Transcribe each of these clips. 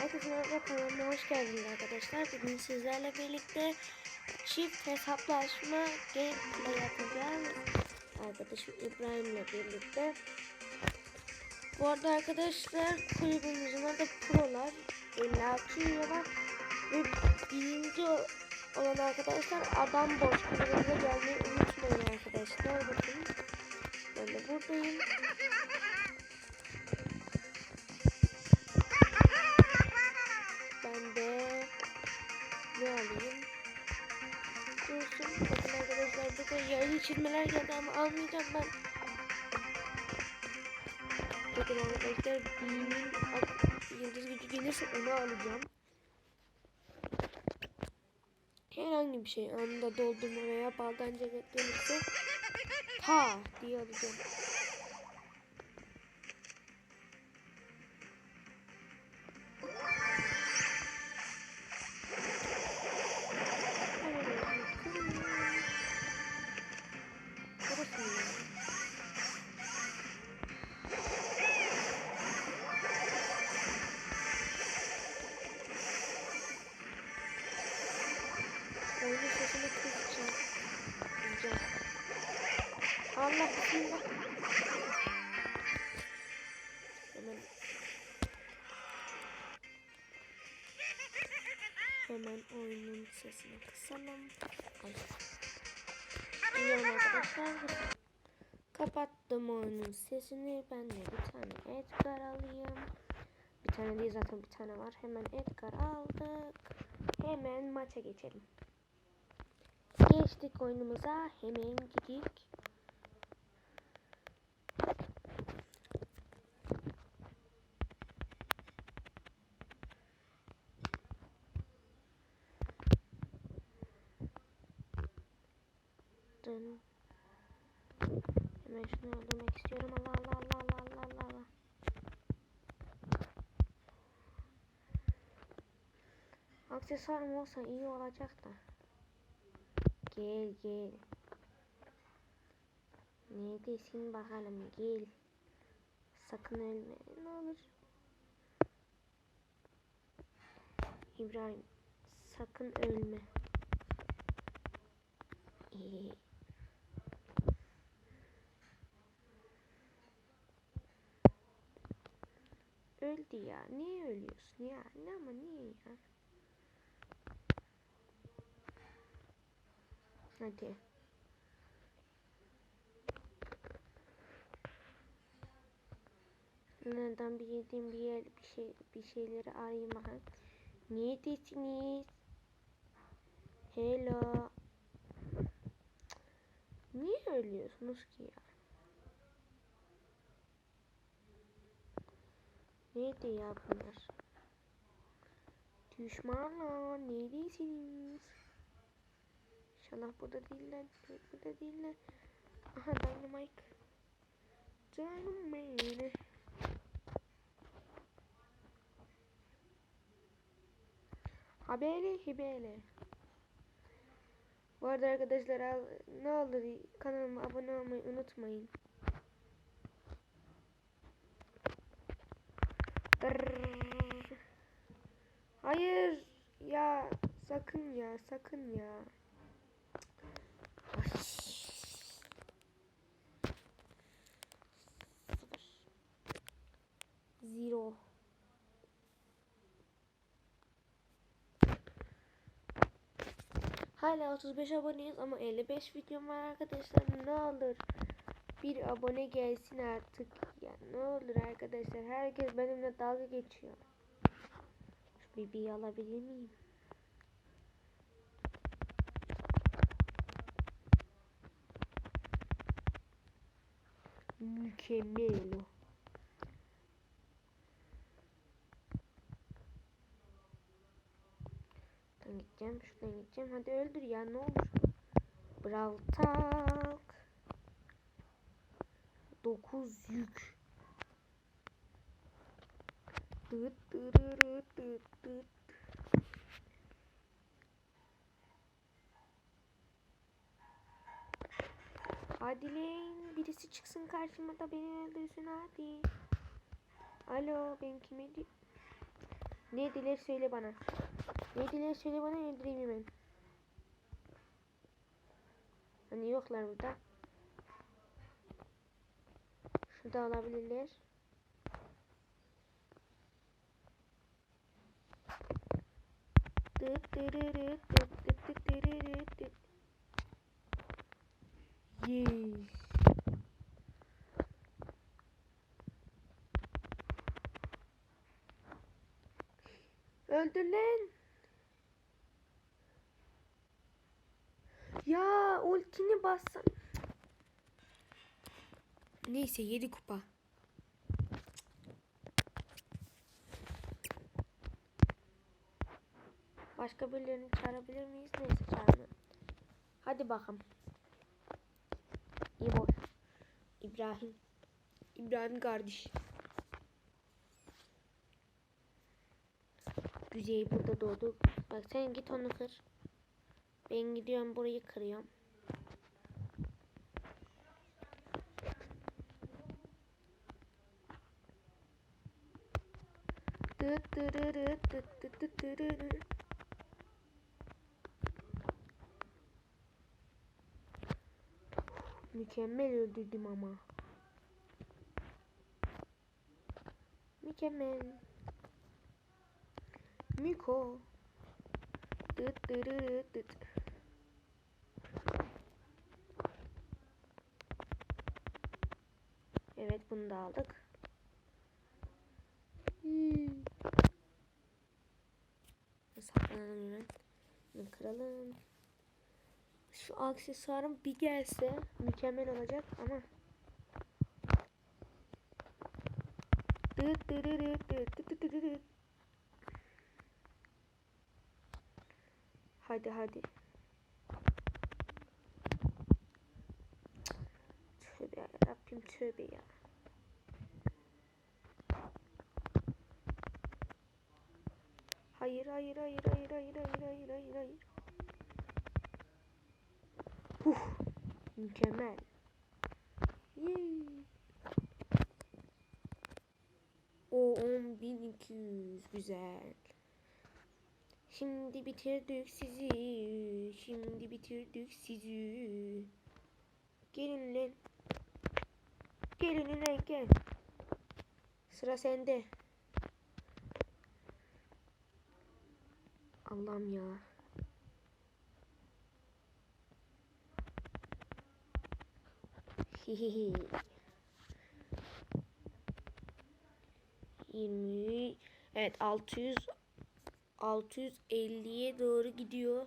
Herkese merhaba kanalıma hoş geldiniz arkadaşlar. Bugün sizlerle birlikte çift hesaplaşma gameplay yapacağız. Arkadaşım İbrahim'le birlikte. Bu arada arkadaşlar kulübümüzün adı Prolar. 56 üye var. Ve birinci olan arkadaşlar adam boş. Kulübümüze gelmeyi unutmayın arkadaşlar. Bakın. Ben de buradayım. İçirmeler geldi ama almayacağım ben. Bakın arkadaşlar B'nin yıldız gücü gelirse onu alacağım. Herhangi bir şey anında doldurma veya baldanca gelirse ha diye alacağım. Allah bismillah. Hemen Hemen oyunun sesini kısalım. Ay. Biliyorum arkadaşlar. Kapattım oyunun sesini. Ben de bir tane Edgar alayım. Bir tane değil zaten bir tane var. Hemen Edgar aldık. Hemen maça geçelim. Geçtik oyunumuza. Hemen gidik. Dın. Hemen şunu öldürmek istiyorum. Allah Allah Allah Allah Allah Allah. Aksesuarım olsa iyi olacak da. Gel gel. Neredesin bakalım gel. Sakın ölme ne olur. İbrahim sakın ölme. İyi. Öldü ya. Niye ölüyorsun ya? Ne ama niye ya? Hadi. Nereden bir yediğim bir yer bir şey bir şeyleri bakayım. Neredesiniz? Hello. Niye ölüyorsunuz ki ya? Nerede ya bunlar? Düşmanlar neredesiniz? İnşallah burada değiller. Burada değiller. Aha Dynamite. Dynamite. Haberi hibeli. Bu arada arkadaşlar ne olur kanalıma abone olmayı unutmayın. Hayır ya sakın ya sakın ya. Ay. Zero. Hala 35 aboneyiz ama 55 videom var arkadaşlar. Ne olur bir abone gelsin artık. Ya ne olur arkadaşlar. Herkes benimle dalga geçiyor. Şu bebeği alabilir miyim? Mükemmel o. Şuradan gideceğim, şuradan gideceğim. Hadi öldür ya ne olur. Brawl Talk. 9 yük. Dıt dırırıt dıt dıt. Hadi lan birisi çıksın karşıma da beni öldürsün hadi. Alo ben kime di Ne diler söyle bana. Ne diler söyle bana öldüreyim hemen. Hani yoklar burada. Şurada olabilirler. Dıt dırırıt, dıt dıt dıt dırırıt, dıt. Yes. Öldür lan. Ya ultini bassan. Neyse 7 kupa. Başka birilerini çağırabilir miyiz? Neyse çağırmayalım. Hadi bakalım. İbo. İbrahim. İbrahim kardeş. Güzey burada doğdu. Bak sen git onu kır. Ben gidiyorum burayı kırıyorum. Dıt dırırıt, dıt dıt dıt Mükemmel öldürdüm ama. Mükemmel. Miko. Dıt dırırıt dıt. Evet bunu da aldık. Hmm. Saklanalım hemen. Bunu kıralım şu aksesuarım bir gelse mükemmel olacak ama Hadi hadi. Tövbe ya Rabbim tövbe ya. Hayır hayır hayır hayır hayır hayır hayır hayır. Huh, mükemmel. Yay. O 10200 güzel. Şimdi bitirdik sizi. Şimdi bitirdik sizi. Gelin lan. Gelin lan gel. Sıra sende. Allah'ım ya. Hihihi. 20 Evet 600 650'ye doğru gidiyor.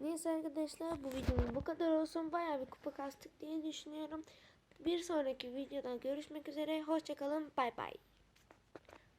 Neyse arkadaşlar bu videonun bu kadar olsun. Bayağı bir kupa kastık diye düşünüyorum. Bir sonraki videoda görüşmek üzere. Hoşçakalın. Bay bay.